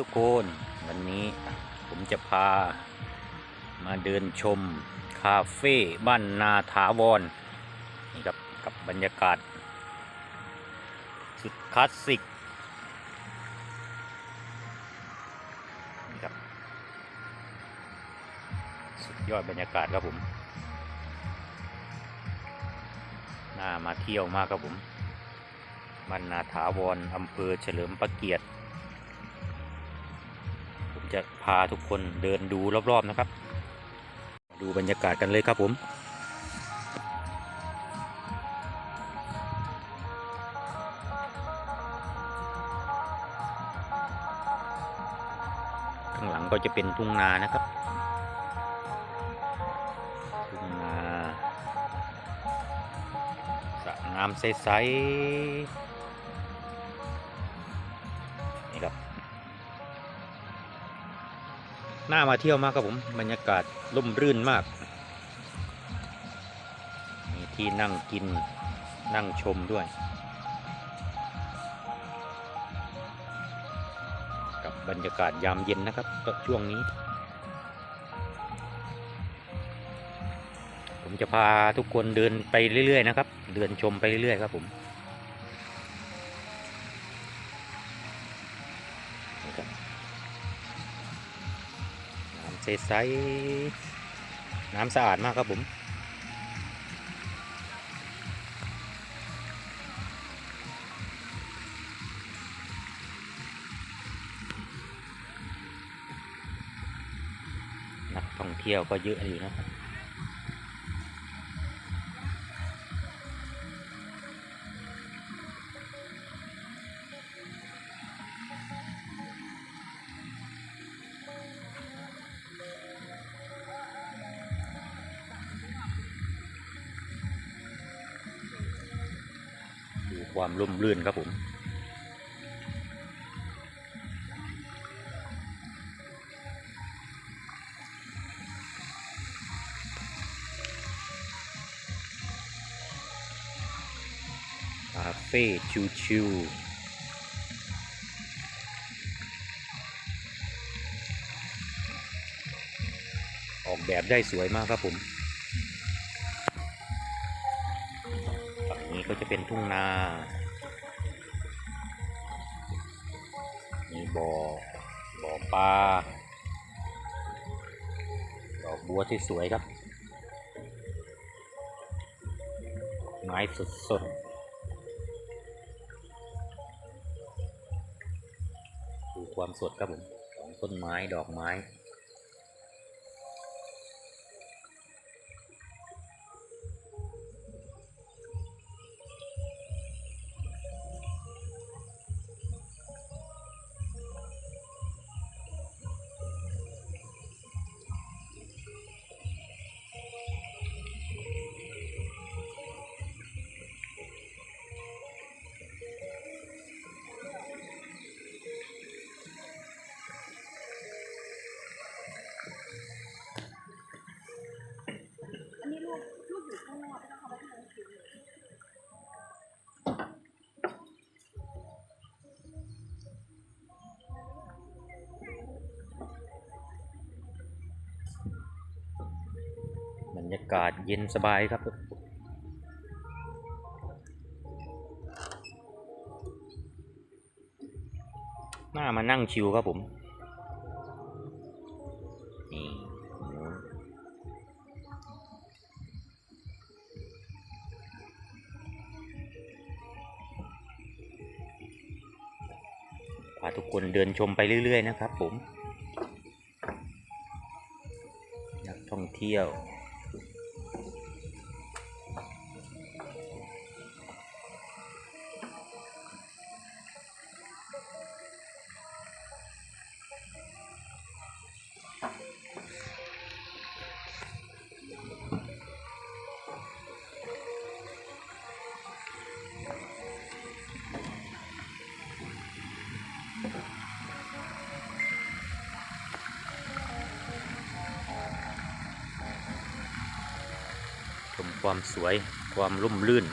ทุกคนวันนี้ผมจะพามาเดินชมคาเฟ่บ้านนาถาวรนี่ครับกับบรรยากาศ สุดคลาสสิกนี่ครับสุดยอดบรรยากาศครับผมน่ามาเที่ยวมากครับผมบ้านนาถาวรอำเภอเฉลิมพระเกียรติ พาทุกคนเดินดูรอบๆนะครับ ดูบรรยากาศกันเลยครับผมข้างหลังก็จะเป็นทุ่งนานะครับ ทุ่งนาสระน้ำใสๆนี่ครับ น่ามาเที่ยวมากครับผมบรรยากาศร่มรื่นมาก มีที่นั่งกินนั่งชมด้วย กับบรรยากาศยามเย็นนะครับก็ช่วงนี้ ผมจะพาทุกคนเดินไปเรื่อยๆนะครับ เดินชมไปเรื่อยๆครับผม ใสๆน้ำสะอาดมากครับผมนักท่องเที่ยวก็เยอะอยู่นะครับ ความร่มรื่นครับผม คาเฟ่ชิวๆออกแบบได้สวยมากครับผม ก็จะเป็นทุ่งนา มีบ่อ บ่อปลา ดอกบัวที่สวยครับ ไม้สดสดดูความสดครับผม ของต้นไม้ ดอกไม้ากาศเย็นสบายครับน่ามานั่งชิวครับผม นี่พาทุกคนเดินชมไปเรื่อย ๆ นะครับผม นักท่องเที่ยว ความสวยความรุ่มรื่น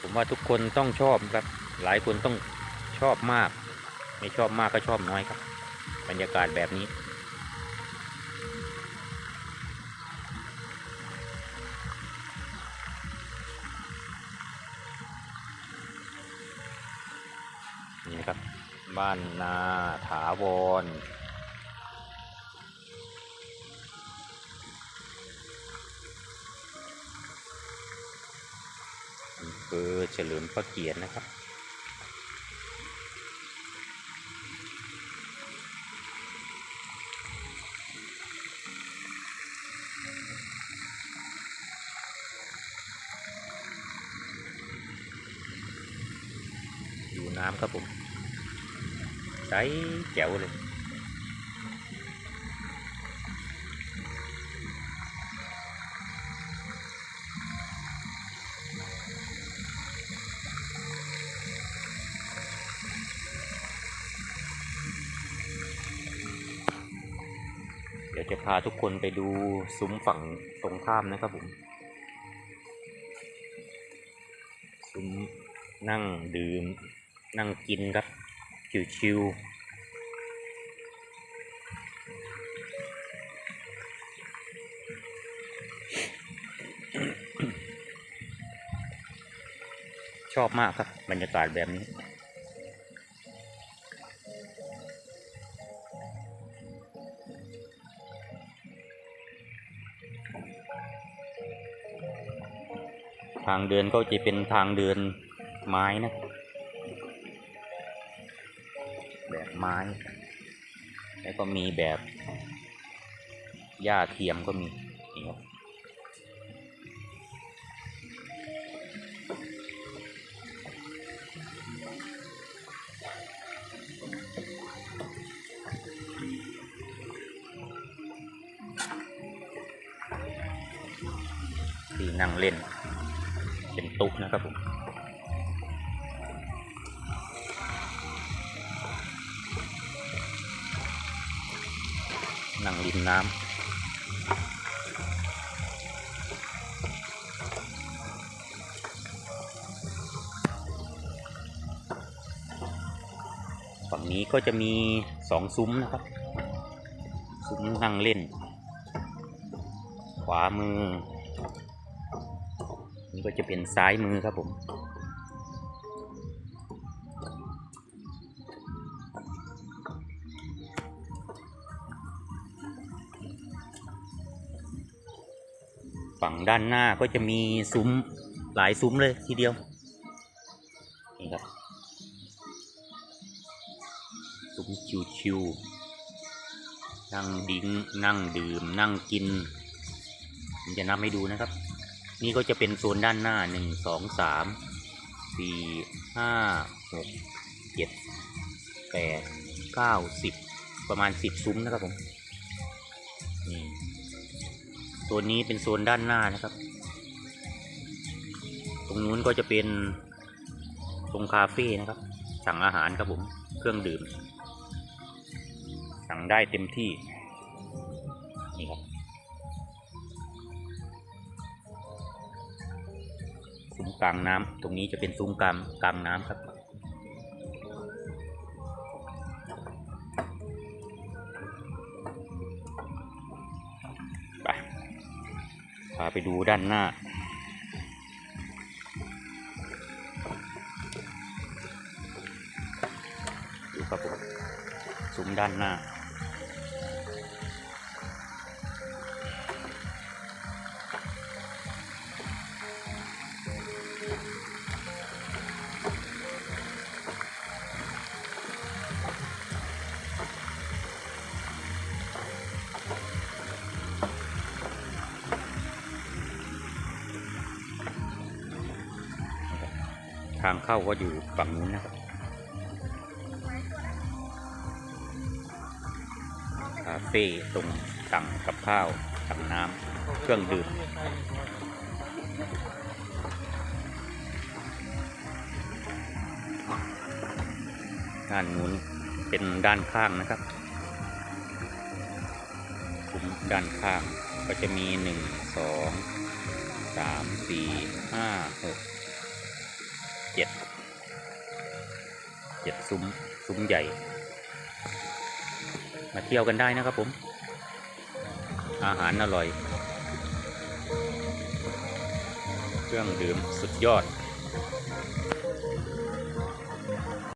ผมว่าทุกคนต้องชอบครับ หลายคนต้องชอบมาก ไม่ชอบมากก็ชอบน้อยครับ บรรยากาศแบบนี้ บ้านนาถาวรอำเภอเฉลิมพระเกียรตินะครับดูน้ำครับผม ใสแจ๋วเลยเดี๋ยวจะพาทุกคนไปดูซุ้มฝั่งตรงข้ามนะครับผม ซุ้มนั่งดื่มนั่งกินครับ ชิวๆ ชอบมากครับ บรรยากาศแบบนี้ทางเดินก็จะเป็นทางเดินไม้นะ ไม้ แล้วก็มีแบบหญ้าเทียมก็มีนี่ครับที่นั่งเล่น เป็นตุ๊กนะครับผม นั่งริมน้ำฝั่งนี้ก็จะมีสองซุ้มนะครับ ซุ้มนั่งเล่น ขวามือ นี่ก็จะเป็นซ้ายมือครับผม ฝั่งด้านหน้าก็จะมีซุ้มหลายซุ้มเลยทีเดียว นี่ครับ ซุ้มชิวๆนั่งดิ้งนั่งดื่ม นั่งกิน ผมจะนับให้ดูนะครับ นี่ก็จะเป็นโซนด้านหน้าหนึ่งสองสามสี่ห้าหกเจ็ดแปดเก้าสิบประมาณสิบซุ้มนะครับผม โซนนี้เป็นโซนด้านหน้านะครับ ตรงนู้นก็จะเป็นตรงคาเฟ่นะครับ สั่งอาหารครับผมเครื่องดื่ม สั่งได้เต็มที่นี่ครับซุ้มกลางน้ำตรงนี้จะเป็นซุ้มกลางกลางน้ำครับ ไปดูด้านหน้า ดูครับผมซุ้มด้านหน้าางเข้าก็อยู่ฝั่งนู้นนะครับคาเฟ่ตรงสั่งกับข้าวสั่งน้ำเครื่องดื่มด้านนู้นเป็นด้านข้างนะครับซุ้มด้านข้างก็จะมีหนึ่งสองสามสี่ห้าหก เจ็ดเจ็ดซุ้มซุ้มใหญ่ มาเที่ยวกันได้นะครับผม อาหารอร่อย เครื่องดื่มสุดยอด